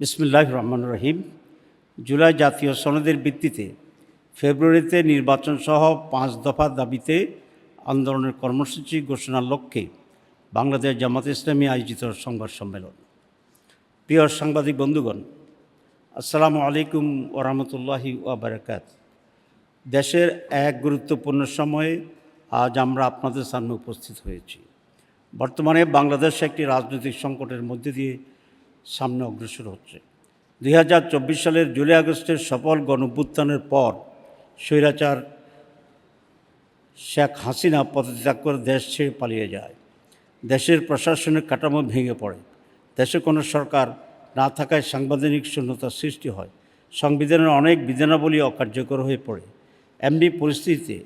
বিসমুল্লাহ রহমান রহিম। জুলাই জাতীয় সনদের ভিত্তিতে ফেব্রুয়ারিতে নির্বাচন সহ পাঁচ দফা দাবিতে আন্দোলনের কর্মসূচি ঘোষণার লক্ষ্যে বাংলাদেশ জামাত ইসলামী আয়োজিত সংবাদ সম্মেলন। প্রিয় সাংবাদিক বন্ধুগণ, আসসালামু আলাইকুম ওরহমতুল্লাহি ওবরাকাত দেশের এক গুরুত্বপূর্ণ সময়ে আজ আমরা আপনাদের সামনে উপস্থিত হয়েছি। বর্তমানে বাংলাদেশ একটি রাজনৈতিক সংকটের মধ্যে দিয়ে সামনে অগ্রসর হচ্ছে। দুই হাজার চব্বিশ সালের জুলাই আগস্টের সফল গণভ্যুত্থানের পর স্বৈরাচার শেখ হাসিনা পদত্যাগ করে দেশ ছেড়ে পালিয়ে যায়। দেশের প্রশাসনিক কাঠামো ভেঙে পড়ে। দেশে কোনো সরকার না থাকায় সাংবিধানিক শূন্যতার সৃষ্টি হয়। সংবিধানের অনেক বিধানাবলী অকার্যকর হয়ে পড়ে। এমনি পরিস্থিতিতে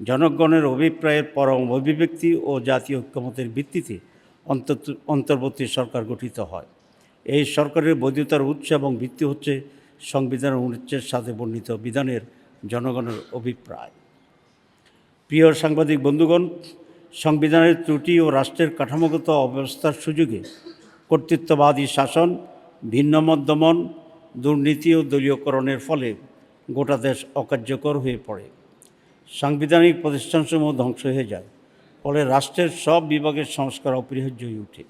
জনগণের অভিপ্রায়ের পরম অভিব্যক্তি ও জাতীয় ঐক্যমতের ভিত্তিতে অন্তর্বর্তী সরকার গঠিত হয়। এই সরকারের বৈধতার উৎস এবং ভিত্তি হচ্ছে সংবিধানের অনুচ্ছেদ সাথে বর্ণিত বিধানের জনগণের অভিপ্রায়। প্রিয় সাংবাদিক বন্ধুগণ, সংবিধানের ত্রুটি ও রাষ্ট্রের কাঠামোগত অবস্থার সুযোগে কর্তৃত্ববাদী শাসন ভিন্নমত দমন, দুর্নীতি ও দলীয়করণের ফলে গোটা দেশ অকার্যকর হয়ে পড়ে। সাংবিধানিক প্রতিষ্ঠানসমূহ ধ্বংস হয়ে যায়, ফলে রাষ্ট্রের সব বিভাগের সংস্কার অপরিহার্য হয়ে ওঠে।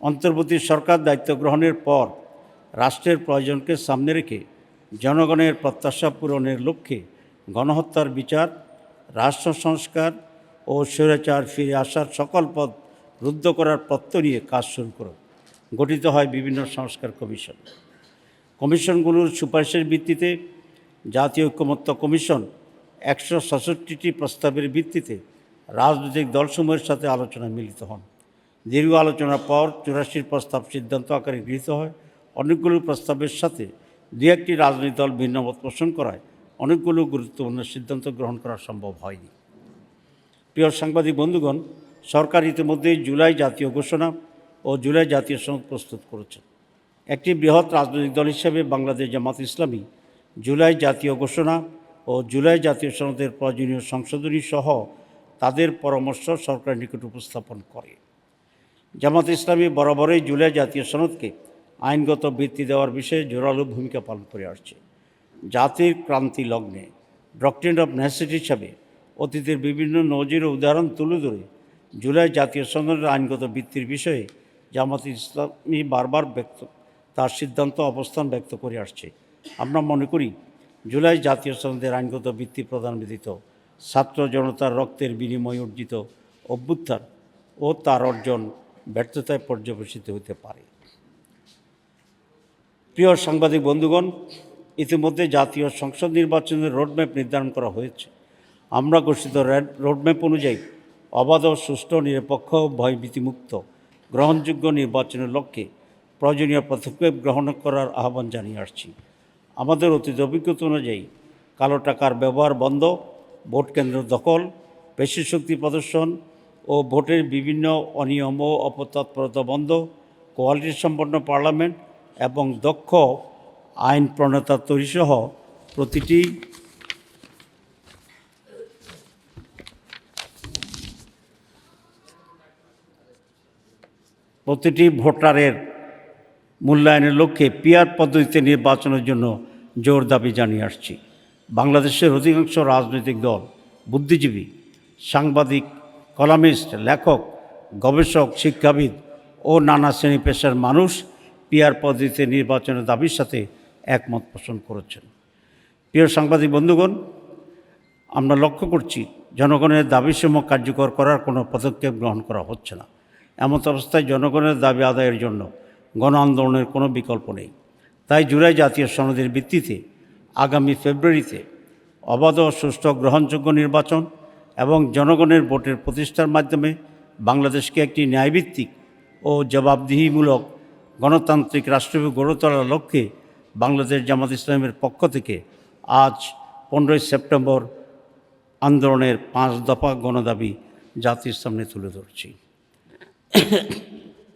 অন্তর্বর্তী সরকার দায়িত্ব গ্রহণের পর রাষ্ট্রের প্রয়োজনকে সামনে রেখে জনগণের প্রত্যাশা পূরণের লক্ষ্যে গণহত্যার বিচার, রাষ্ট্র সংস্কার ও স্বৈরাচার ফিরে আসার সকল পথ রুদ্ধ করার প্রত্যয় নিয়ে কাজ শুরু করে। গঠিত হয় বিভিন্ন সংস্কার কমিশন। কমিশনগুলোর সুপারিশের ভিত্তিতে জাতীয় ঐক্যমত্য কমিশন একশো সাতষট্টিটি প্রস্তাবের ভিত্তিতে রাজনৈতিক দলসমূহের সাথে আলোচনায় মিলিত হন। দীর্ঘ আলোচনার পর চুরাশির প্রস্তাব সিদ্ধান্ত আকারে গৃহীত হয়। অনেকগুলো প্রস্তাবের সাথে দু একটি রাজনৈতিক দল ভিন্নমত পোষণ করায়। অনেকগুলো গুরুত্বপূর্ণ সিদ্ধান্ত গ্রহণ করা সম্ভব হয়নি। প্রিয় সাংবাদিক বন্ধুগণ, সরকার ইতিমধ্যেই জুলাই জাতীয় ঘোষণা ও জুলাই জাতীয় সনদ প্রস্তুত করেছে। একটি বৃহৎ রাজনৈতিক দল হিসেবে বাংলাদেশ জামাত ইসলামী, জুলাই জাতীয় ঘোষণা ও জুলাই জাতীয় সনদের প্রয়োজনীয় সংশোধনী সহ তাদের পরামর্শ সরকারের নিকট উপস্থাপন করে। জামাত ইসলামী বরাবরই জুলাই জাতীয় সনদকে আইনগত বৃত্তি দেওয়ার বিষয়ে জোরালো ভূমিকা পালন করে আসছে। জাতির ক্রান্তি লগ্নে ডক্ট্রিন অফ নেসিটি হিসাবে অতীতের বিভিন্ন নজির উদাহরণ তুলে ধরে জুলাই জাতীয় সনদের আইনগত বৃত্তির বিষয়ে জামাত ইসলামী বারবার ব্যক্ত, তার সিদ্ধান্ত, অবস্থান ব্যক্ত করে আসছে। আমরা মনে করি, জুলাই জাতীয় সনদের আইনগত বৃত্তি প্রদান ব্যতীত ছাত্র জনতার রক্তের বিনিময়ে অর্জিত অভ্যুত্থান ও তার অর্জন ব্যর্থতায় পর্যবেসিত হতে পারে। প্রিয় সাংবাদিক বন্ধুগণ, ইতিমধ্যে জাতীয় সংসদ নির্বাচনের রোডম্যাপ নির্ধারণ করা হয়েছে। আমরা ঘোষিত রেড, রোডম্যাপ অনুযায়ী অবাধ সুষ্ঠু, নিরপেক্ষ, ভয়ভীতিমুক্ত, গ্রহণযোগ্য নির্বাচনের লক্ষ্যে প্রয়োজনীয় পদক্ষেপ গ্রহণ করার আহ্বান জানিয়ে আসছি। আমাদের অতীত অভিজ্ঞতা অনুযায়ী কালো টাকার ব্যবহার বন্ধ, ভোট কেন্দ্র দখল পেশি শক্তি প্রদর্শন ও ভোটের বিভিন্ন অনিয়ম ও অপতৎপরতা বন্ধ, কোয়ালিটি সম্পন্ন পার্লামেন্ট এবং দক্ষ আইন প্রণেতা তৈরিসহ প্রতিটি প্রতিটি ভোটারের মূল্যায়নের লক্ষ্যে পিয়ার পদ্ধতিতে নির্বাচনের জন্য জোর দাবি জানিয়ে আসছি। বাংলাদেশের অধিকাংশ রাজনৈতিক দল বুদ্ধিজীবী, সাংবাদিক কলামিস্ট, লেখক, গবেষক, শিক্ষাবিদ ও নানা শ্রেণি পেশার মানুষ পিয়ার পদ্ধতিতে নির্বাচনের দাবির সাথে একমত পোষণ করেছেন। প্রিয় সাংবাদিক বন্ধুগণ, আমরা লক্ষ্য করছি জনগণের দাবিসমূহ কার্যকর করার কোনো পদক্ষেপ গ্রহণ করা হচ্ছে না। এমত অবস্থায় জনগণের দাবি আদায়ের জন্য গণ আন্দোলনের কোনো বিকল্প নেই। তাই জুলাই জাতীয় সনদের ভিত্তিতে আগামী ফেব্রুয়ারিতে অবাধ সুষ্ঠু গ্রহণযোগ্য নির্বাচন এবং জনগণের ভোটের প্রতিষ্ঠার মাধ্যমে বাংলাদেশকে একটি ন্যায়ভিত্তিক ও জবাবদিহিমূলক গণতান্ত্রিক রাষ্ট্র গড়ে তোলার লক্ষ্যে বাংলাদেশ জামাত ইসলামের পক্ষ থেকে আজ পনেরোই সেপ্টেম্বর আন্দোলনের পাঁচ দফা গণদাবি জাতির সামনে তুলে ধরছি।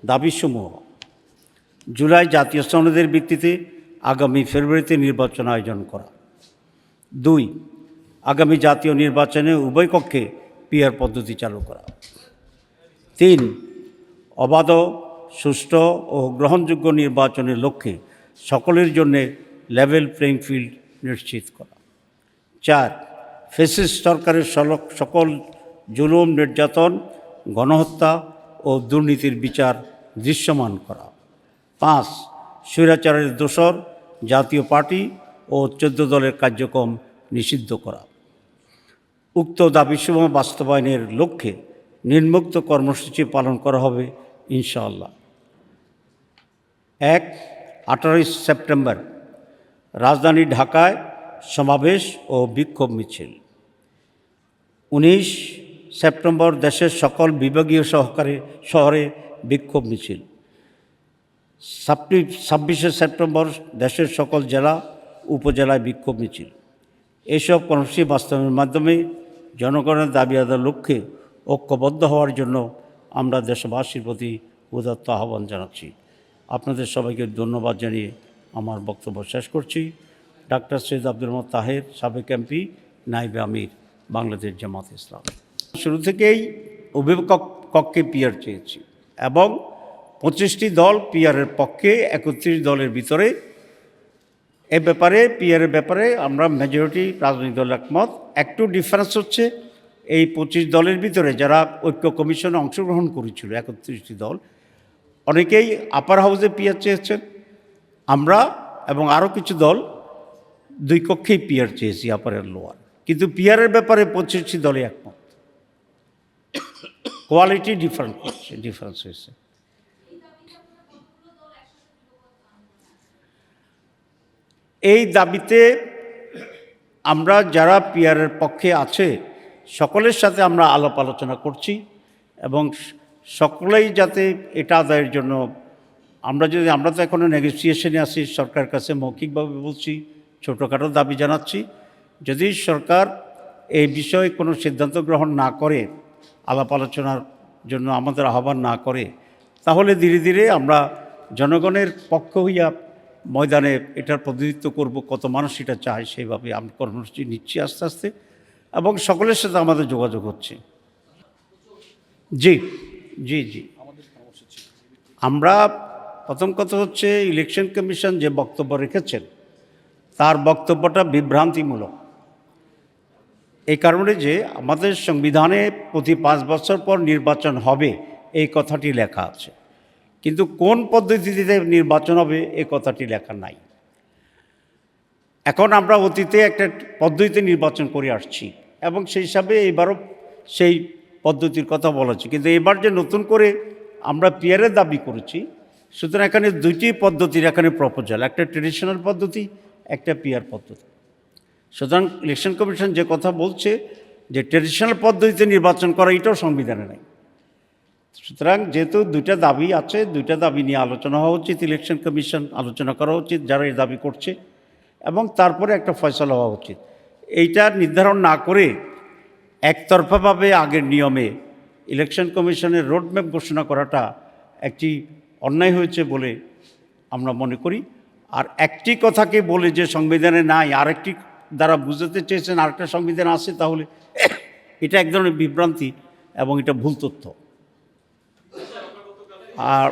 দাবিসমূহ। জুলাই জাতীয় সনদের ভিত্তিতে আগামী ফেব্রুয়ারিতে নির্বাচন আয়োজন করা। দুই আগামী জাতীয় নির্বাচনে উভয় কক্ষে পিয়ার পদ্ধতি চালু করা তিন, অবাধ, সুষ্ঠু ও গ্রহণযোগ্য নির্বাচনের লক্ষ্যে সকলের জন্যে লেভেল প্লেইং ফিল্ড নিশ্চিত করা। চার ফেসিস সরকারের সকল জুলুম, নির্যাতন, গণহত্যা ও দুর্নীতির বিচার দৃশ্যমান করা। পাঁচ, স্বৈরাচারের দোসর, জাতীয় পার্টি ও চোদ্দ দলের কার্যক্রম নিষিদ্ধ করা। উক্ত দাবিসমূহ বাস্তবায়নের লক্ষ্যে নির্মুক্ত কর্মসূচি পালন করা হবে, ইনশাআল্লাহ। এক, আঠারোই সেপ্টেম্বর, রাজধানী ঢাকায় সমাবেশ ও বিক্ষোভ মিছিল। উনিশ সেপ্টেম্বর দেশের সকল বিভাগীয় সহকারে শহরে বিক্ষোভ মিছিল। ছাব্বিশ সেপ্টেম্বর দেশের সকল জেলা, উপজেলায় বিক্ষোভ মিছিল। এইসব কর্মসূচি বাস্তবায়নের মাধ্যমে জনগণের দাবি আদায়ের লক্ষ্যে ঐক্যবদ্ধ হওয়ার জন্য আমরা দেশবাসীর প্রতি উদাত্ত আহ্বান জানাচ্ছি। আপনাদের সবাইকে ধন্যবাদ জানিয়ে আমার বক্তব্য শেষ করছি। ডাক্তার সৈয়দ আব্দুল রহমান তাহের, সাবেক এমপি, নাইবে আমির, বাংলাদেশ জামাত ইসলাম। শুরু থেকেই অভিভাবক কক্ষে পিয়ার চেয়েছি এবং পঁচিশটি দল পিয়ারের পক্ষে একত্রিশ দলের ভিতরে এ ব্যাপারে পিয়ারের ব্যাপারে আমরা মেজরিটি রাজনৈতিক দল একমত। একটু ডিফারেন্স হচ্ছে এই পঁচিশ দলের ভিতরে যারা ঐক্য কমিশনে অংশগ্রহণ করেছিল, একত্রিশটি দল। অনেকেই আপার হাউসে পিয়ার চেয়েছেন। আমরা এবং আরও কিছু দল দুই কক্ষেই পিয়ার চেয়েছি আপারের লোয়ার কিন্তু পিয়ারের ব্যাপারে পঁচিশটি দলে একমত। কোয়ালিটি ডিফারেন্ট করছে ডিফারেন্স হয়েছে। এই দাবিতে আমরা যারা পিয়ারের পক্ষে আছে, সকলের সাথে আমরা আলাপ আলোচনা করছি এবং সকলেই যাতে এটা আদায়ের জন্য, আমরা যদি, আমরা তো এখনও নেগোসিয়েশনে আছি সরকারের কাছে মৌখিকভাবে বলছি, ছোটোখাটো দাবি জানাচ্ছি। যদি সরকার এই বিষয়ে কোনো সিদ্ধান্ত গ্রহণ না করে, আলাপ আলোচনার জন্য আমাদের আহ্বান না করে, তাহলে ধীরে ধীরে আমরা জনগণের পক্ষ হইয়া ময়দানে এটার প্রতিনিধিত্ব করব, কত মানুষ এটা চায়, সেইভাবে আমি কর্মসূচি নিচ্ছি আস্তে আস্তে। এবং সকলের সাথে আমাদের যোগাযোগ হচ্ছে। জি জি জি। আমরা প্রথম কথা হচ্ছে ইলেকশন কমিশন যে বক্তব্য রেখেছেন, তার বক্তব্যটা বিভ্রান্তিমূলক। এই কারণে যে আমাদের সংবিধানে প্রতি পাঁচ বছর পর নির্বাচন হবে, এই কথাটি লেখা আছে। কিন্তু কোন পদ্ধতিতে নির্বাচন হবে, এ কথাটি লেখা নাই। এখন আমরা অতীতে একটা পদ্ধতিতে নির্বাচন করে আসছি এবং সেই হিসাবে এবারও সেই পদ্ধতির কথা বলেছি কিন্তু এবার যে নতুন করে আমরা পিয়ারের দাবি করেছি, সুতরাং এখানে দুইটি পদ্ধতির এখানে প্রপোজাল, একটা ট্রেডিশনাল পদ্ধতি, একটা পিয়ার পদ্ধতি। সুতরাং ইলেকশন কমিশন যে কথা বলছে, যে ট্রেডিশনাল পদ্ধতিতে নির্বাচন করা, এটাও সংবিধানে নেই। সুতরাং যেহেতু দুইটা দাবি আছে, দুইটা দাবি নিয়ে আলোচনা হওয়া উচিত ইলেকশন কমিশন আলোচনা করা উচিত, যারা এই দাবি করছে, এবং তারপরে একটা ফয়সলা হওয়া উচিত। এইটা নির্ধারণ না করে একতরফাভাবে আগের নিয়মে ইলেকশন কমিশনের রোডম্যাপ ঘোষণা করাটা একটি অন্যায় হয়েছে বলে আমরা মনে করি। আর একটি কথাকে বলে যে সংবিধানে নাই, আরেকটি দ্বারা বুঝাতে চেয়েছেন আরেকটা সংবিধান আছে, তাহলে এটা এক ধরনের বিভ্রান্তি এবং এটা ভুল তথ্য। আর